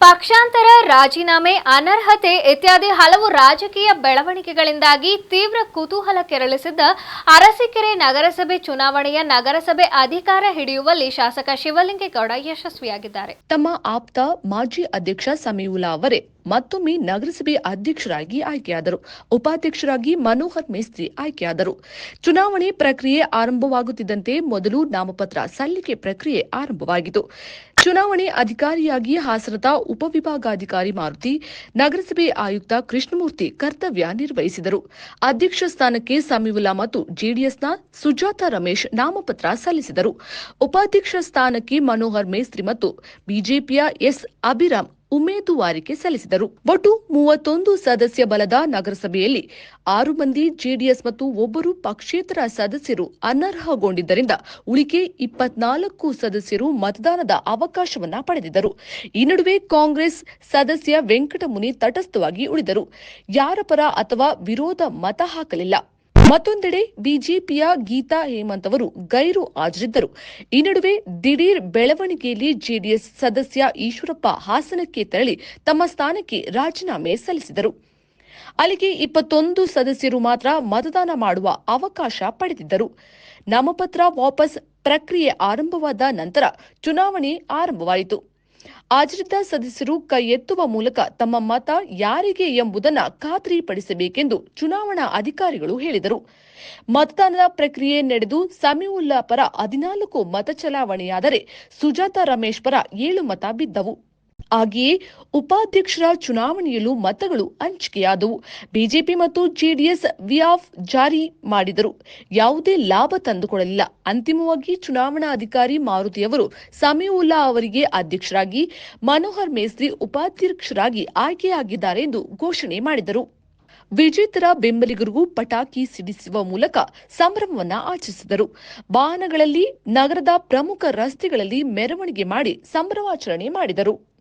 ಪಕ್ಷಾಂತರ, ರಾಜೀನಾಮೆ, ಅನರ್ಹತೆ ಇತ್ಯಾದಿ ಹಲವು ರಾಜಕೀಯ ಬೆಳವಣಿಗೆಗಳಿಂದಾಗಿ ತೀವ್ರ ಕುತೂಹಲ ಕೆರಳಿಸಿದ್ದ ಅರಸೀಕೆರೆ ನಗರಸಭೆ ಚುನಾವಣೆಯ ನಗರಸಭೆ ಅಧಿಕಾರ ಹಿಡಿಯುವಲ್ಲಿ ಶಾಸಕ ಶಿವಲಿಂಗೇಗೌಡ ಯಶಸ್ವಿಯಾಗಿದ್ದಾರೆ. ತಮ್ಮ ಆಪ್ತ ಮಾಜಿ ಅಧ್ಯಕ್ಷ ಸಮೀವುಲಾ ಅವರೇ ಮತ್ತೊಮ್ಮೆ ನಗರಸಭೆ ಅಧ್ಯಕ್ಷರಾಗಿ ಆಯ್ಕೆಯಾದರು. ಉಪಾಧ್ಯಕ್ಷರಾಗಿ ಮನೋಹರ್ ಮೇಸ್ತ್ರಿ ಆಯ್ಕೆಯಾದರು. ಚುನಾವಣೆ ಪ್ರಕ್ರಿಯೆ ಆರಂಭವಾಗುತ್ತಿದ್ದಂತೆ ಮೊದಲು ನಾಮಪತ್ರ ಸಲ್ಲಿಕೆ ಪ್ರಕ್ರಿಯೆ ಆರಂಭವಾಗಿತ್ತು. ಚುನಾವಣೆ ಅಧಿಕಾರಿಯಾಗಿ ಹಾಸನದ ಉಪವಿಭಾಗಾಧಿಕಾರಿ ಮಾರುತಿ, ನಗರಸಭೆ ಆಯುಕ್ತ ಕೃಷ್ಣಮೂರ್ತಿ ಕರ್ತವ್ಯ ನಿರ್ವಹಿಸಿದರು. ಅಧ್ಯಕ್ಷ ಸ್ಥಾನಕ್ಕೆ ಸಮೀವುಲ್ಲಾ ಮತ್ತು ಜೆಡಿಎಸ್ನ ಸುಜಾತ ರಮೇಶ್ ನಾಮಪತ್ರ ಸಲ್ಲಿಸಿದರು. ಉಪಾಧ್ಯಕ್ಷ ಸ್ಥಾನಕ್ಕೆ ಮನೋಹರ್ ಮೇಸ್ತ್ರಿ ಮತ್ತು ಬಿಜೆಪಿಯ ಎಸ್ ಅಭಿರಾಮ್ ಉಮೇದುವಾರಿಕೆ ಸಲ್ಲಿಸಿದರು. ಒಟ್ಟು ಮೂವತ್ತೊಂದು ಸದಸ್ಯ ಬಲದ ನಗರಸಭೆಯಲ್ಲಿ ಆರು ಮಂದಿ ಜೆಡಿಎಸ್ ಮತ್ತು ಒಬ್ಬರು ಪಕ್ಷೇತರ ಸದಸ್ಯರು ಅನರ್ಹಗೊಂಡಿದ್ದರಿಂದ ಉಳಿಕೆ ಇಪ್ಪತ್ನಾಲ್ಕು ಸದಸ್ಯರು ಮತದಾನದ ಅವಕಾಶವನ್ನ ಪಡೆದಿದ್ದರು. ಈ ನಡುವೆ ಕಾಂಗ್ರೆಸ್ ಸದಸ್ಯ ವೆಂಕಟಮುನಿ ತಟಸ್ಥವಾಗಿ ಉಳಿದರು. ಯಾರ ಪರ ಅಥವಾ ವಿರೋಧ ಮತ ಹಾಕಲಿಲ್ಲ. ಮತ್ತೊಂದೆಡೆ ಬಿಜೆಪಿಯ ಗೀತಾ ಹೇಮಂತ್ ಅವರು ಗೈರು ಹಾಜರಿದ್ದರು. ಈ ನಡುವೆ ದಿಢೀರ್ ಬೆಳವಣಿಗೆಯಲ್ಲಿ ಜೆಡಿಎಸ್ ಸದಸ್ಯ ಈಶ್ವರಪ್ಪ ಹಾಸನಕ್ಕೆ ತೆರಳಿ ತಮ್ಮ ಸ್ಥಾನಕ್ಕೆ ರಾಜೀನಾಮೆ ಸಲ್ಲಿಸಿದರು. ಅಲ್ಲಿಗೆ ಇಪ್ಪತ್ತೊಂದು ಸದಸ್ಯರು ಮಾತ್ರ ಮತದಾನ ಮಾಡುವ ಅವಕಾಶ ಪಡೆದಿದ್ದರು. ನಾಮಪತ್ರ ವಾಪಸ್ ಪ್ರಕ್ರಿಯೆ ಆರಂಭವಾದ ನಂತರ ಚುನಾವಣೆ ಆರಂಭವಾಯಿತು. ಹಾಜರಿದ್ದ ಸದಸ್ಯರು ಕೈ ಎತ್ತುವ ಮೂಲಕ ತಮ್ಮ ಮತ ಯಾರಿಗೆ ಎಂಬುದನ್ನು ಖಾತ್ರಿಪಡಿಸಬೇಕೆಂದು ಚುನಾವಣಾ ಅಧಿಕಾರಿಗಳು ಹೇಳಿದರು. ಮತದಾನದ ಪ್ರಕ್ರಿಯೆ ನಡೆದು ಸಮೀವುಲ್ಲಾ ಪರ ಹದಿನಾಲ್ಕು ಮತ ಚಲಾವಣೆಯಾದರೆ ಸುಜಾತಾ ರಮೇಶ್ ಪರ ಏಳು ಮತ ಬಿದ್ದವು. ಹಾಗೆಯೇ ಉಪಾಧ್ಯಕ್ಷರ ಚುನಾವಣೆಯಲ್ಲೂ ಮತಗಳು ಹಂಚಿಕೆಯಾದವು. ಬಿಜೆಪಿ ಮತ್ತು ಜೆಡಿಎಸ್ ವಿಆಫ್ ಜಾರಿ ಮಾಡಿದರು. ಯಾವುದೇ ಲಾಭ ತಂದುಕೊಡಲಿಲ್ಲ. ಅಂತಿಮವಾಗಿ ಚುನಾವಣಾಧಿಕಾರಿ ಮಾರುತಿಯವರು ಸಮೀವುಲ್ಲಾ ಅವರಿಗೆ ಅಧ್ಯಕ್ಷರಾಗಿ, ಮನೋಹರ್ ಮೇಸ್ತ್ರಿ ಉಪಾಧ್ಯಕ್ಷರಾಗಿ ಆಯ್ಕೆಯಾಗಿದ್ದಾರೆ ಎಂದು ಘೋಷಣೆ ಮಾಡಿದರು. ವಿಜೇತರ ಬೆಂಬಲಿಗರಿಗೂ ಪಟಾಕಿ ಸಿಡಿಸುವ ಮೂಲಕ ಸಂಭ್ರಮವನ್ನ ಆಚರಿಸಿದರು. ವಾಹನಗಳಲ್ಲಿ, ನಗರದ ಪ್ರಮುಖ ರಸ್ತೆಗಳಲ್ಲಿ ಮೆರವಣಿಗೆ ಮಾಡಿ ಸಂಭ್ರಮಾಚರಣೆ ಮಾಡಿದರು.